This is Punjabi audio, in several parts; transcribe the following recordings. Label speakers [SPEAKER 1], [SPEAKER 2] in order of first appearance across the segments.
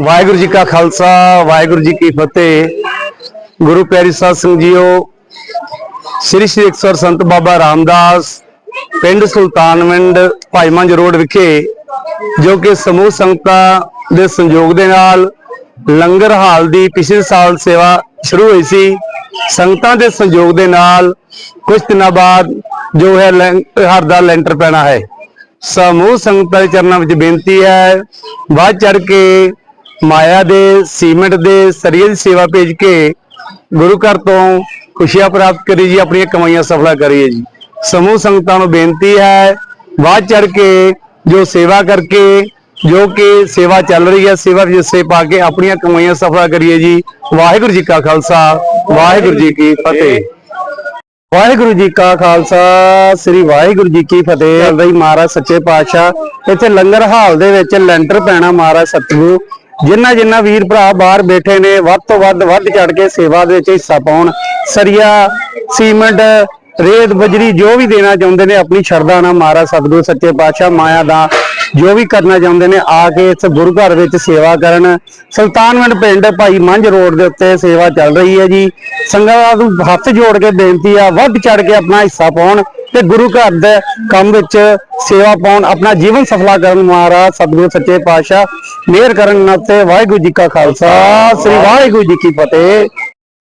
[SPEAKER 1] ਵਾਹਿਗੁਰੂ ਜੀ ਕਾ ਖਾਲਸਾ, ਵਾਹਿਗੁਰੂ ਜੀ ਕੀ ਫਤਿਹ। ਗੁਰੂ ਪਿਆਰੀ ਸਾਧ ਸੰਗਤ ਜੀਓ, ਸ੍ਰੀ ਸ੍ਰੀ ਅਕਸਰ ਸੰਤ ਬਾਬਾ ਰਾਮਦਾਸ ਪਿੰਡ ਸੁਲਤਾਨਵਿੰਡ ਭਾਈਮੰਜ ਰੋਡ ਵਿਖੇ, ਜੋ ਕਿ ਸਮੂਹ ਸੰਗਤਾਂ ਦੇ ਸੰਯੋਗ ਦੇ ਨਾਲ ਲੰਗਰ ਹਾਲ ਦੀ ਪਿਛਲੇ ਸਾਲ ਸੇਵਾ ਸ਼ੁਰੂ ਹੋਈ ਸੀ। ਸੰਗਤਾਂ ਦੇ ਸੰਯੋਗ ਦੇ ਨਾਲ ਕੁਝ ਦਿਨਾਂ ਬਾਅਦ ਜੋ ਹੈ ਲੰਗਰ ਹਾਲ ਦਾ ਲੈਂਟਰ ਪੈਣਾ ਹੈ। ਸਮੂਹ ਸੰਗਤਾਂ ਦੇ ਚਰਨਾਂ ਵਿੱਚ ਬੇਨਤੀ ਹੈ, ਵੱਧ ਚੜ ਕੇ ਮਾਇਆ ਦੇ, ਸੀਮੈਂਟ ਦੇ ਸਰੀਏ ਦੀ ਸੇਵਾ ਭੇਜ ਕੇ ਗੁਰੂ ਘਰ ਤੋਂ ਖੁਸ਼ੀਆਂ ਪ੍ਰਾਪਤ ਕਰੀ ਜੀ, ਆਪਣੀਆਂ ਕਮਾਈਆਂ ਸਫਲਾ ਕਰੀਏ ਜੀ। ਸਮੂਹ ਸੰਗਤਾਂ ਨੂੰ ਬੇਨਤੀ ਹੈ ਵੱਧ ਚੜ ਕੇ ਜੋ ਸੇਵਾ ਕਰਕੇ, ਜੋ ਕਿ ਸੇਵਾ ਚੱਲ ਰਹੀ ਹੈ, ਸੇਵਾ ਵਿੱਚ ਹਿੱਸੇ ਪਾ ਕੇ ਆਪਣੀਆਂ ਕਮਾਈਆਂ ਸਫਲਾ ਕਰੀਏ ਜੀ। ਵਾਹਿਗੁਰੂ ਜੀ ਕਾ ਖਾਲਸਾ, ਵਾਹਿਗੁਰੂ ਜੀ ਕੀ ਫਤਿਹ। ਵਾਹਿਗੁਰੂ ਜੀ ਕਾ ਖਾਲਸਾ, ਸ੍ਰੀ ਵਾਹਿਗੁਰੂ ਜੀ ਕੀ ਫਤਿਹ। ਚੱਲ ਮਹਾਰਾਜ ਸੱਚੇ ਪਾਤਸ਼ਾਹ, ਇੱਥੇ ਲੰਗਰ ਹਾਲ ਦੇ ਵਿੱਚ ਲੈਂਟਰ ਪੈਣਾ ਮਹਾਰਾਜ ਸਤਿਗੁਰੂ। ਜਿੰਨਾ ਜਿੰਨਾ ਵੀਰ ਭਰਾ ਬਾਹਰ ਬੈਠੇ ਨੇ, ਵੱਧ ਤੋਂ ਵੱਧ ਵੱਧ ਚੜ ਕੇ ਸੇਵਾ ਦੇ ਵਿੱਚ ਹਿੱਸਾ ਪਾਉਣ। ਸਰੀਆ, ਸੀਮੈਂਟ, ਰੇਤ, ਬਜਰੀ ਜੋ ਵੀ ਦੇਣਾ ਚਾਹੁੰਦੇ ਨੇ, ਆਪਣੀ ਸ਼ਰਧਾ ਨਾਲ ਮਹਾਰਾਜ ਸਤਿਗੁਰੂ, ਸੱਚੇ ਪਾਤਸ਼ਾਹ, ਮਾਇਆ ਦਾ ਜੋ ਵੀ ਕਰਨਾ ਚਾਹੁੰਦੇ ਨੇ, ਆ ਕੇ ਇਸ ਗੁਰੂ ਘਰ ਵਿੱਚ ਸੇਵਾ ਕਰਨ। ਸੁਲਤਾਨਵਿੰਡ ਪਿੰਡ ਭਾਈ ਮੰਝ ਰੋਡ ਦੇ ਉੱਤੇ ਸੇਵਾ ਚੱਲ ਰਹੀ ਹੈ ਜੀ। ਸੰਗਤਾਂ ਨੂੰ ਹੱਥ ਜੋੜ ਕੇ ਬੇਨਤੀ ਆ, ਵੱਧ ਚੜ ਕੇ ਆਪਣਾ ਹਿੱਸਾ ਪਾਉਣ। ਤੇ ਗੁਰੂ ਘਰ ਦੇ ਕੰਮ ਵਿੱਚ ਸੇਵਾ ਪਾਉਣ, ਆਪਣਾ ਜੀਵਨ ਸਫਲਾ ਕਰਨ ਮਹਾਰਾਜ, ਸਤਿਗੁਰੂ, ਸੱਚੇ ਪਾਤਸ਼ਾਹ, ਮਿਹਰ ਕਰਨ ਨਾਤੇ ਵਾਹਿਗੁਰੂ ਜੀ ਕਾ ਖਾਲਸਾ, ਸ੍ਰੀ ਵਾਹਿਗੁਰੂ ਜੀ ਕੀ ਫਤਿਹ।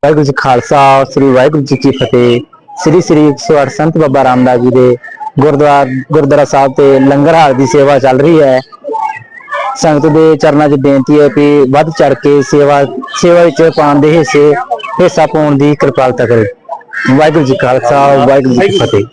[SPEAKER 2] ਵਾਹਿਗੁਰੂ ਜੀ ਖਾਲਸਾ, ਸ੍ਰੀ ਵਾਹਿਗੁਰੂ ਜੀ ਕੀ ਫਤਿਹ। ਸ੍ਰੀ ਸ੍ਰੀ 108 ਸੰਤ ਬਾਬਾ ਰਾਮਦਾਸ ਜੀ ਦੇ ਗੁਰਦੁਆਰਾ ਗੁਰਦੁਆਰਾ ਸਾਹਿਬ ਤੇ ਲੰਗਰ ਹਾਲ ਦੀ ਸੇਵਾ ਚੱਲ ਰਹੀ ਹੈ। ਸੰਗਤ ਦੇ ਚਰਨਾਂ 'ਚ ਬੇਨਤੀ ਹੈ ਕਿ ਵੱਧ ਚੜ ਕੇ ਸੇਵਾ ਸੇਵਾ ਵਿੱਚ ਪਾਉਣ ਦੇ ਹਿੱਸੇ, ਹਿੱਸਾ ਪਾਉਣ ਦੀ ਕਿਰਪਾਲਤਾ ਕਰੇ। ਵਾਹਿਗੁਰੂ ਜੀ ਖਾਲਸਾ, ਵਾਹਿਗੁਰੂ ਜੀ ਕੀ ਫਤਿਹ।